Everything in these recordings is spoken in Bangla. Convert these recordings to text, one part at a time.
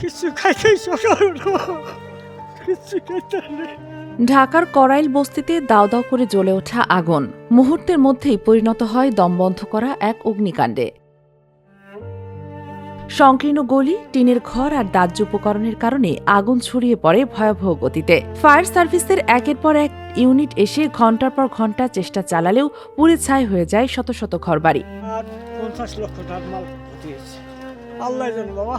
কিছু খাইতেই সকাল কিছু খাইতে ঢাকার করাইল বস্তিতে দাও দাও করে জ্বলে ওঠা আগুন। মুহূর্তের মধ্যেই পরিণত হয় দমবন্ধ করা এক অগ্নিকাণ্ডে। সংকীর্ণ গলি টিনের ঘর আর দাহ্য উপকরণের কারণে আগুন ছড়িয়ে পড়ে ভয়াবহ গতিতে। ফায়ার সার্ভিসের একের পর এক ইউনিট এসে ঘণ্টার পর ঘণ্টা চেষ্টা চালালেও পুড়ে ছাই হয়ে যায় শত শত ঘরবাড়ি। আল্লাহ বাবা।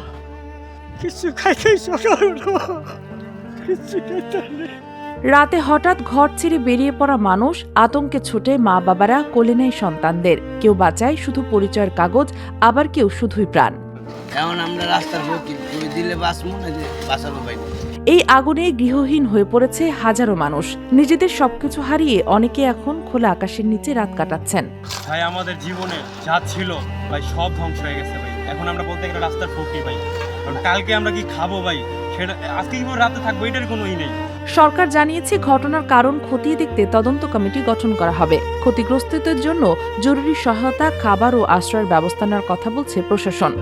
কিছু খাইতেই সকাল উঠো কিছু খাইতে রাতে হঠাৎ ঘর ছেড়ে বেরিয়ে পড়া মানুষ আতঙ্কে ছুটে মা বাবারা কোলে নেয় সন্তানদের। কেউ বাঁচায় শুধু পরিচয়ের কাগজ আবার কেউ শুধুই প্রাণ। এখন আমরা রাস্তার দিলে মনে এই আগুনে গৃহহীন হয়ে পড়েছে হাজারো মানুষ। নিজেদের সবকিছু হারিয়ে অনেকে এখন খোলা আকাশের নিচে রাত কাটাচ্ছেন। ভাই আমাদের জীবনে যা ছিল ভাই সব ধ্বংস হয়ে গেছে ভাই। এখন আমরা বলতে গেলে রাস্তার ফকির ভাই। কালকে আমরা কি খাব ভাই? সেটা আজকে কীভাবে রাতে থাকব, এটার কোনো ই নেই। সরকার জানিয়েছে ঘটনার কারণ খতিয়ে দেখতে তদন্ত কমিটি গঠন করা হবে। ক্ষতিগ্রস্তদের জন্য জরুরি সহায়তা, খাবার ও আশ্রয়ের ব্যবস্থা নেওয়ার কথা বলছে প্রশাসন।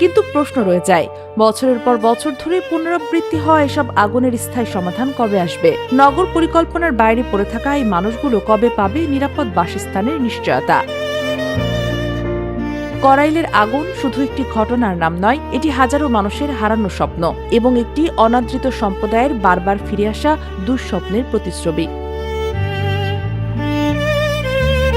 কিন্তু প্রশ্ন রয়ে যায়, বছরের পর বছর ধরে পুনরাবৃত্তি হওয়া এসব আগুনের স্থায়ী সমাধান কবে আসবে? নগর পরিকল্পনার বাইরে পড়ে থাকা এই মানুষগুলো কবে পাবে নিরাপদ বাসস্থানের নিশ্চয়তা? করাইলের আগুন শুধু একটি ঘটনার নাম নয়, এটি হাজারো মানুষের হারানো স্বপ্ন এবং একটি অনাদৃত সম্প্রদায়ের বারবার ফিরে আসা দুঃস্বপ্নের প্রতিচ্ছবি